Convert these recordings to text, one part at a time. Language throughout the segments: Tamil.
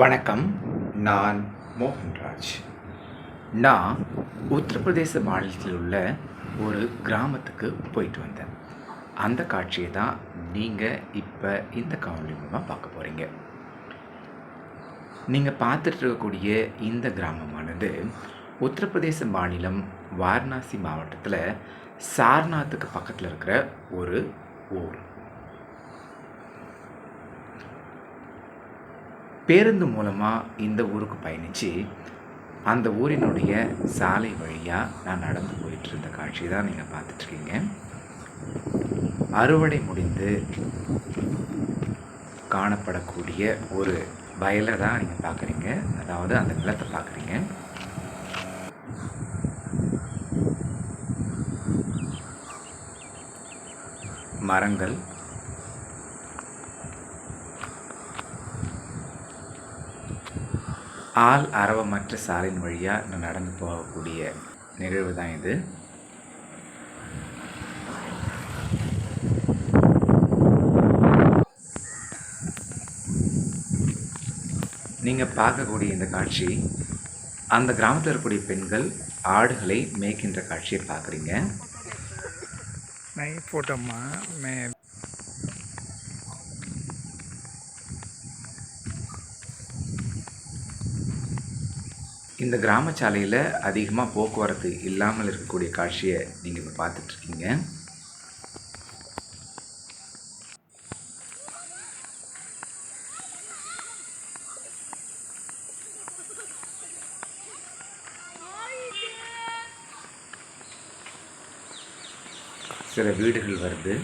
வணக்கம். நான் மோகன்ராஜ். நான் உத்தரப்பிரதேச மாநிலத்தில் உள்ள ஒரு கிராமத்துக்கு போயிட்டு வந்தேன். அந்த காட்சியை தான் நீங்கள் இப்போ இந்த காணொலி மூலமாக பார்க்க போகிறீங்க நீங்கள் பார்த்துட்டு இருக்கக்கூடிய இந்த கிராமமானது உத்தரப்பிரதேச மாநிலம் வாரணாசி மாவட்டத்தில் சார்நாத்துக்கு பக்கத்தில் இருக்கிற ஒரு ஊர். பேருந்து மூலமாக இந்த ஊருக்கு பயணித்து அந்த ஊரினுடைய சாலை வழியாக நான் நடந்து போயிட்டு இருந்த காட்சி தான் நீங்கள் பார்த்துட்ருக்கீங்க. அறுவடை முடிந்து காணப்படக்கூடிய ஒரு வயலை தான் நீங்கள் பார்க்குறீங்க. அதாவது அந்த நிலத்தை பார்க்குறீங்க. மரங்கள் ஆள் அறவமற்ற சாலையின் வழியாக நான் நடந்து போகக்கூடிய நிகழ்வு தான் இது. நீங்கள் பார்க்கக்கூடிய இந்த காட்சி அந்த கிராமத்தில் இருக்கக்கூடிய பெண்கள் ஆடுகளை மேய்க்கின்ற காட்சியை பார்க்குறீங்க. ஃபோட்டோம்மா மே இந்த கிராம சாலையில் அதிகமாக போக்குவரத்து இல்லாமல் இருக்கக்கூடிய காட்சியை நீங்கள் இப்போ பார்த்துட்ருக்கீங்க. சில வீடுகள் வருது.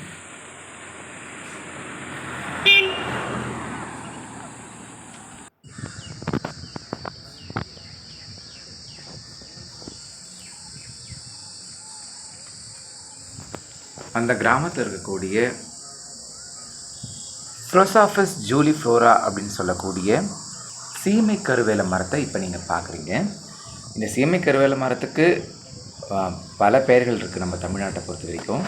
அந்த கிராமத்தில் இருக்கக்கூடிய ஃப்ரோசாஃபஸ் ஜூலி ஃப்ளோரா அப்படின்னு சொல்லக்கூடிய சீமை கருவேல மரத்தை இப்போ நீங்கள் பார்க்குறீங்க இந்த சீமை கருவேல மரத்துக்கு பல பெயர்கள் இருக்குது நம்ம தமிழ்நாட்டை பொறுத்த வரைக்கும்.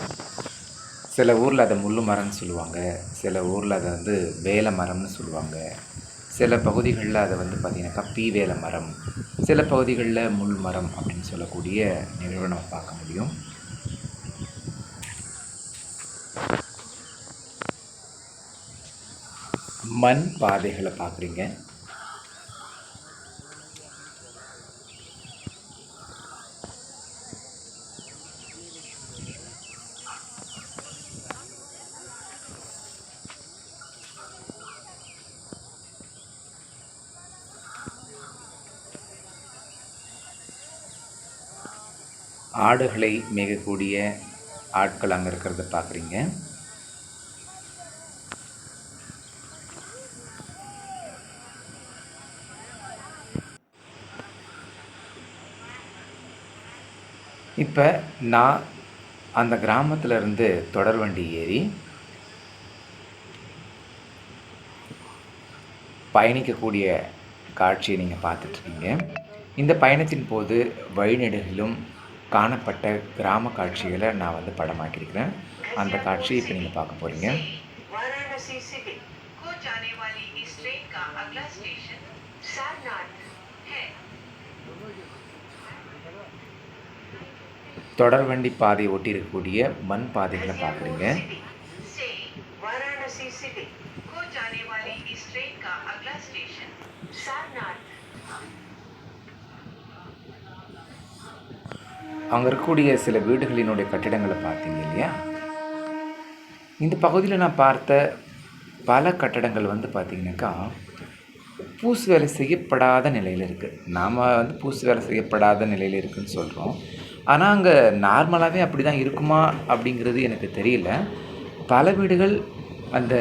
சில ஊரில் அதை முள்ளு மரம்னு சொல்லுவாங்க. சில ஊரில் அதை வந்து வேலை மரம்னு சொல்லுவாங்க. சில பகுதிகளில் அதை வந்து பார்த்திங்கனாக்கா பீவேல மரம். சில பகுதிகளில் முள் மரம் அப்படின்னு சொல்லக்கூடிய நிகழ்வை நம்ம பார்க்க முடியும். மண் பாதைகளை பார்க்குறீங்க. ஆடுகளை மேயக்கூடிய ஆட்கள் அங்கே இருக்கிறத பார்க்குறீங்க. இப்போ நான் அந்த கிராமத்தில் இருந்து தொடர் வண்டி ஏறி பயணிக்கக்கூடிய காட்சியை நீங்கள் பார்த்துட்ருக்கீங்க. இந்த பயணத்தின் போது வழிநெடுகிலும் காணப்பட்ட கிராம காட்சிகளை நான் வந்து படமாக்கியிருக்கிறேன். அந்த காட்சியை இப்போ நீங்கள் பார்க்க போகிறீங்க தொடர்வண்டி பாதையை ஒட்டி இருக்கக்கூடிய மண் பாதைகளை பார்க்குறீங்க. அங்கே இருக்கக்கூடிய சில வீடுகளினுடைய கட்டிடங்களை பார்த்தீங்க இல்லையா? இந்த பகுதியில் நான் பார்த்த பல கட்டடங்கள் வந்து பார்த்திங்கனாக்கா பூசு வேலை செய்யப்படாத நிலையில் இருக்குது நாம் வந்து பூசு வேலை செய்யப்படாத நிலையில் இருக்குதுன்னு சொல்கிறோம் ஆனால் அங்கே நார்மலாகவே அப்படி தான் இருக்குமா அப்படிங்கிறது எனக்கு தெரியல. பல வீடுகள் அந்த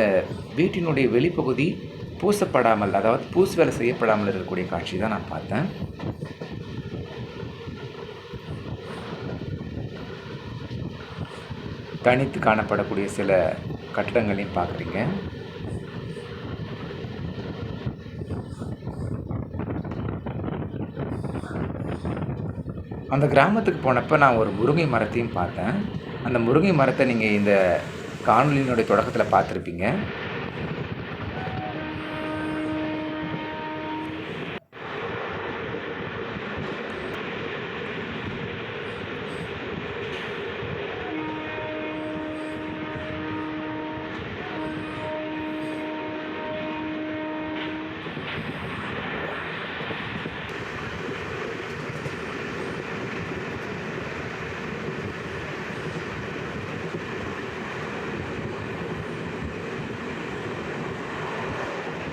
வீட்டினுடைய வெளிப்பகுதி பூசப்படாமல் அதாவது பூசு வேலை செய்யப்படாமல் இருக்கக்கூடிய காட்சி தான் நான் பார்த்தேன். தனித்து காணப்படக்கூடிய சில கட்டடங்களையும் பார்க்குறீங்க. அந்த கிராமத்துக்கு போனப்போ நான் ஒரு முருங்கை மரத்தையும் பார்த்தேன். அந்த முருங்கை மரத்தை நீங்கள் இந்த காணொலியினுடைய தொடக்கத்தில் பார்த்துருப்பீங்க.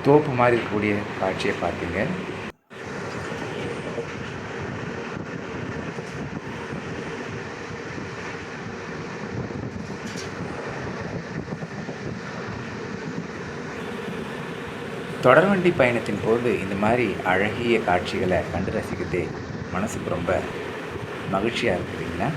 தோப்பு மாதிரி இருக்கக்கூடிய காட்சியை பார்த்தீங்க. தொடர்வண்டி பயணத்தின் போது இந்த மாதிரி அழகிய காட்சிகளை கண்டு ரசிக்கிறதே மனசுக்கு ரொம்ப மகிழ்ச்சியாக இருக்குதுங்களா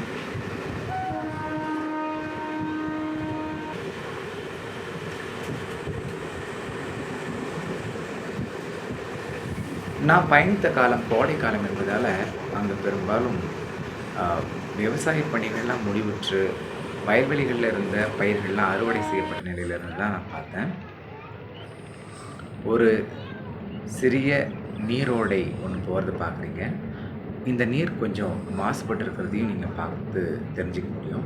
நான் பயணித்த காலம் கோடை காலம் என்பதால் அங்கே பெரும்பாலும் விவசாய பணிகள்லாம் முடிவுற்று வயல்வெளிகளில் இருந்த பயிர்கள்லாம் அறுவடை செய்யப்பட்ட நிலையில் இருந்ததான் நான் பார்த்தேன். ஒரு சிறிய நீரோடை ஒன்று போகிறது பார்க்குறீங்க. இந்த நீர் கொஞ்சம் மாசுபட்டு இருக்கிறதையும் நீங்கள் பார்த்து தெரிஞ்சுக்க முடியும்.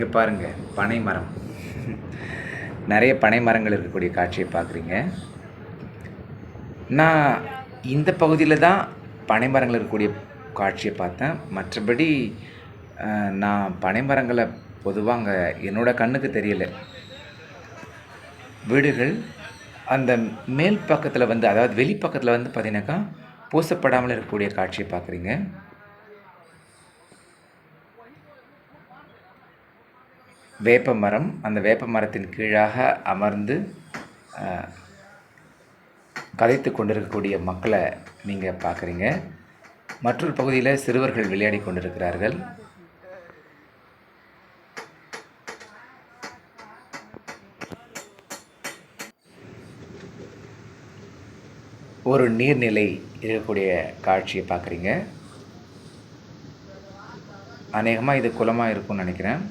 இங்கே பாருங்கள் பனை மரம். நிறைய பனை மரங்கள் இருக்கக்கூடிய காட்சியை பார்க்குறீங்க. நான் இந்த பகுதியில் தான் பனை மரங்கள் இருக்கக்கூடிய காட்சியை பார்த்தேன். மற்றபடி நான் பனை மரங்களை பொதுவாக அங்கே என்னோடய கண்ணுக்கு தெரியல. வீடுகள் அந்த மேல் பக்கத்தில் வந்து அதாவது வெளிப்பக்கத்தில் வந்து பார்த்தீங்கன்னாக்கா பூசப்படாமல் இருக்கக்கூடிய காட்சியை பார்க்குறீங்க. வேப்ப மரம் அந்த வேப்ப மரத்தின் கீழாக அமர்ந்து கதைத்து கொண்டிருக்கக்கூடிய மக்களை நீங்கள் பார்க்குறீங்க. மற்றொரு பகுதியில் சிறுவர்கள் விளையாடி கொண்டிருக்கிறார்கள். ஒரு நீர்நிலை இருக்கக்கூடிய காட்சியை பார்க்குறீங்க. அநேகமாக இது குளமாக இருக்கும்னு நினைக்கிறேன்.